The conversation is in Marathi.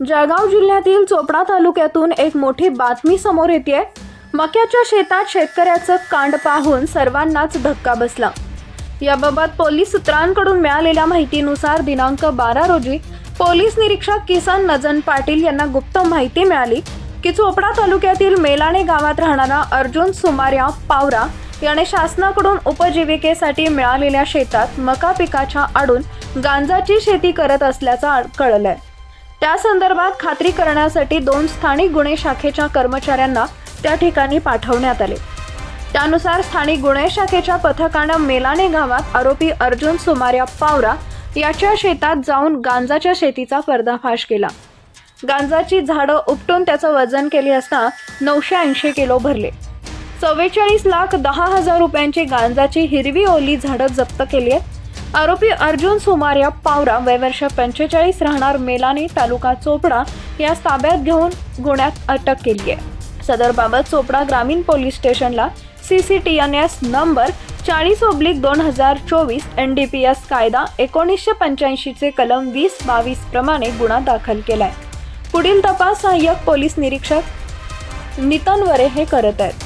जळगाव जिल्ह्यातील चोपडा तालुक्यातून एक मोठी बातमी समोर येते मक्याच्या शेतात शेतकऱ्याचं कांड पाहून सर्वांनाच धक्का बसला. याबाबत पोलीस सूत्रांकडून मिळालेल्या माहितीनुसार दिनांक बारा रोजी पोलीस निरीक्षक किसन नजन पाटील यांना गुप्त माहिती मिळाली की चोपडा तालुक्यातील मेलाणे गावात राहणारा अर्जुन सुमार्या पावरा याने शासनाकडून उपजीविकेसाठी मिळालेल्या शेतात मका पिकाच्या आडून गांजाची शेती करत असल्याचं कळलंय. त्या संदर्भात खात्री करण्यासाठी दोन स्थानिक गुन्हे शाखेच्या कर्मचाऱ्यांना त्या ठिकाणी पाठवण्यात आले. त्यानुसार स्थानिक गुन्हे शाखेच्या पथकानं मेलाने गावात आरोपी अर्जुन सुमार्या पावरा याच्या शेतात जाऊन गांजाच्या शेतीचा पर्दाफाश केला. गांजाची झाडं उपटून त्याचं वजन केले असता नऊशे ऐंशी किलो भरले. चव्वेचाळीस लाख दहा हजार रुपयांची गांजाची हिरवी ओली झाडं जप्त केली आहेत. आरोपी अर्जुन सुमार्या पावरा वयवर्ष पंचेचाळीस राहणार मेलाने तालुका चोपडा यास ताब्यात घेऊन गुन्ह्यात अटक केली आहे. सदरबाबत चोपडा ग्रामीण पोलीस स्टेशनला C C T N S number चाळीस ओब्लिक दोन हजार चोवीस एन डी पी एस कायदा एकोणीसशे पंच्याऐंशीचे कलम वीस बावीस प्रमाणे गुन्हा दाखल केलाय. पुढील तपास सहाय्यक पोलीस निरीक्षक नितन वरे हे करत आहेत.